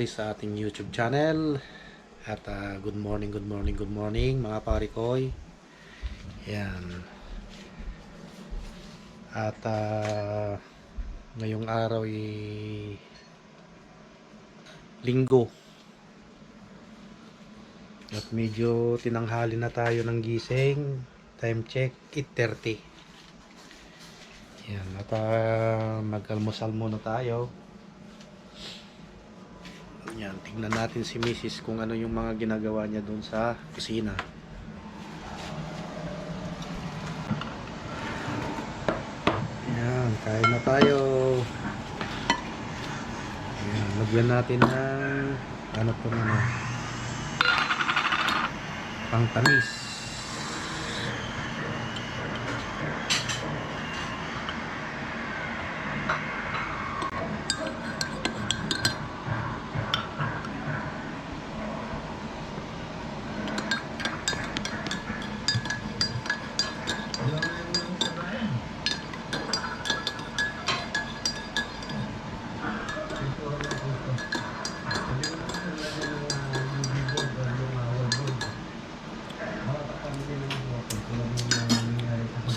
muli sa ating YouTube channel. At ah, good morning, good morning, good morning mga parikoy. Yan. At ah, ngayong araw ay linggo. At medyo tinanghali na tayo ng gising. Time check, 8.30. Yan. At ah, mag-almusal muna tayo. Yan, tingnan natin si Mrs. kung ano yung mga ginagawa niya doon sa kusina. Yan, kain na tayo. Yan, lagyan natin ng ano to ano, pangtamis.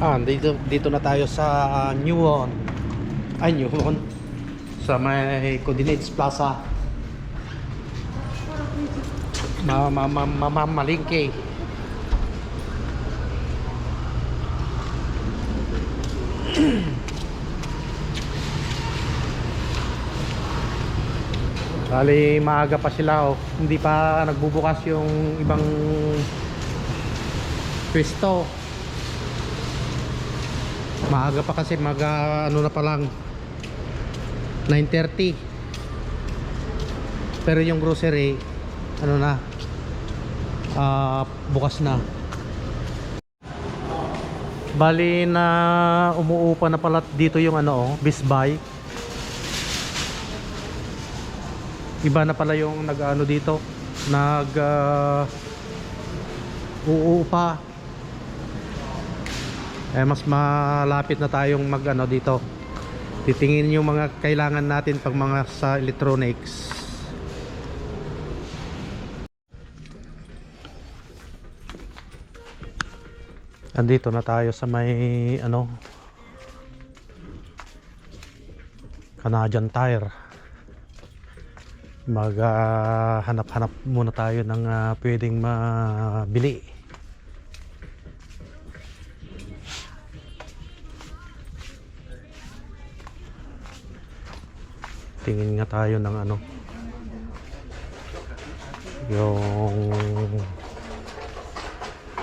ah, dito, dito na tayo sa ah, Newon. Ay, Newon. Sa may Coordinates Plaza. Ma, ma, ma, ma, ma, malingke. Bali, maaga pa sila oh. Hindi pa nagbubukas yung ibang pwesto. Maaga pa kasi mag ah, ano na pa lang 9:30. Pero yung grocery ano na ah, bukas na. Bali na umuupa na pala dito yung ano oh, Bisbay. Iba na pala yung nag-ano dito, nag ah, uupa. Eh mas malapit na tayong mag ano dito. Titingin yung mga kailangan natin pag mga sa electronics. Andito na tayo sa may ano Canadian Tire. Maghanap-hanap muna tayo ng ah, pwedeng mabili. tingin nga tayo ng ano yung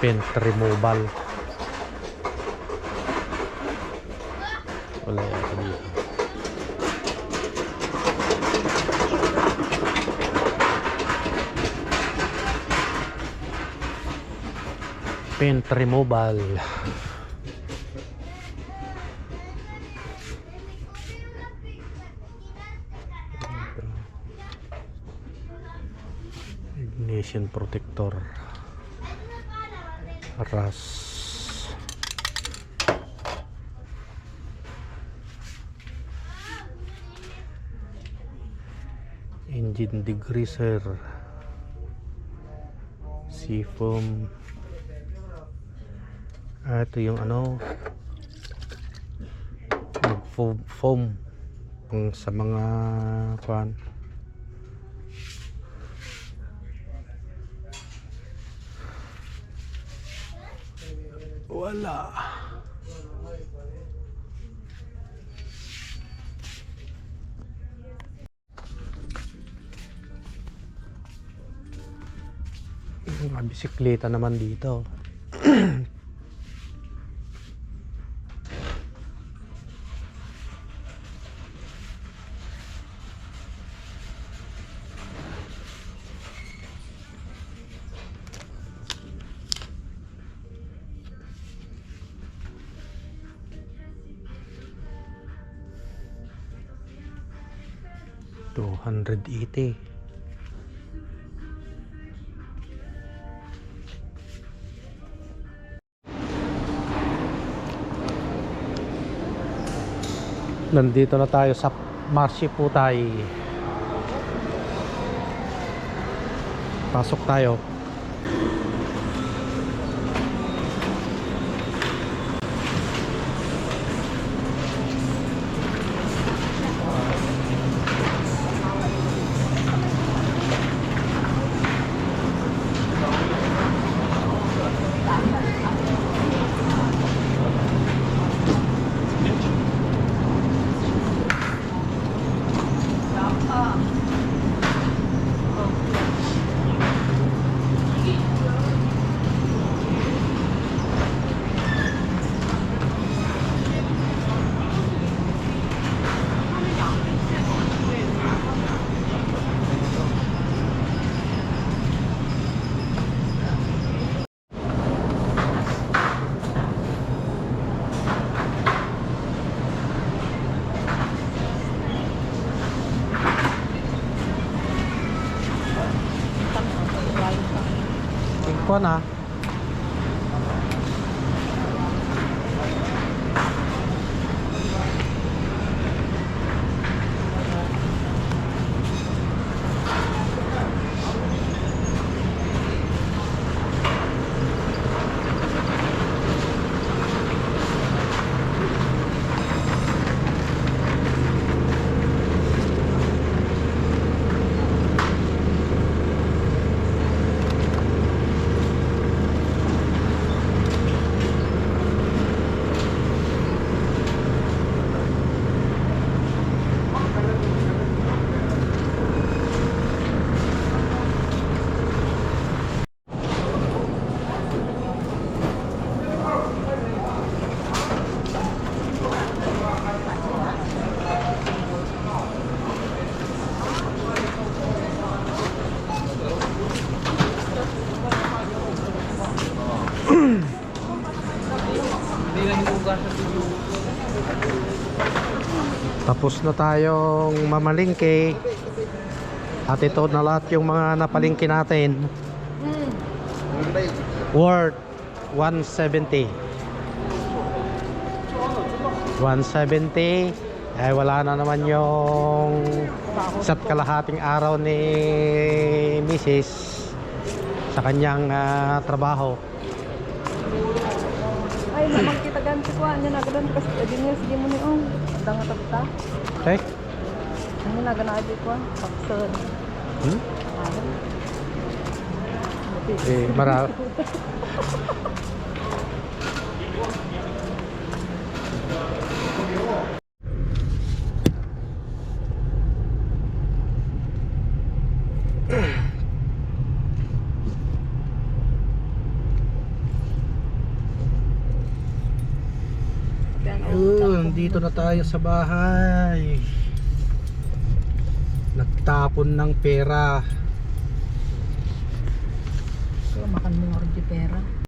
paint removal paint removal ignition protector. Ras. Engine degreaser. Seafoam ah, ito yung ano mag foam, foam sa mga kwan Wala. Mga bisikleta naman dito. 280. Nandito na tayo sa Marcy Putay. Pasok tayo. Пона. Tapos na tayong mamalingke. At ito na lahat yung mga napalingke natin. Worth 170. 170. Eh wala na naman yung isa't kalahating araw ni Mrs. sa kanyang ah, trabaho. Ay, naman kita ganti ko. Anya na ganun kasi pwede niya sige mo ni Ong. Ada nga tapta. Okay? Anya na ganun adi ko. Pakson. Hmm? Eh, mara Yun, dito na tayo sa bahay. Nagtapon ng pera. Kaya makan mo nga rin di pera.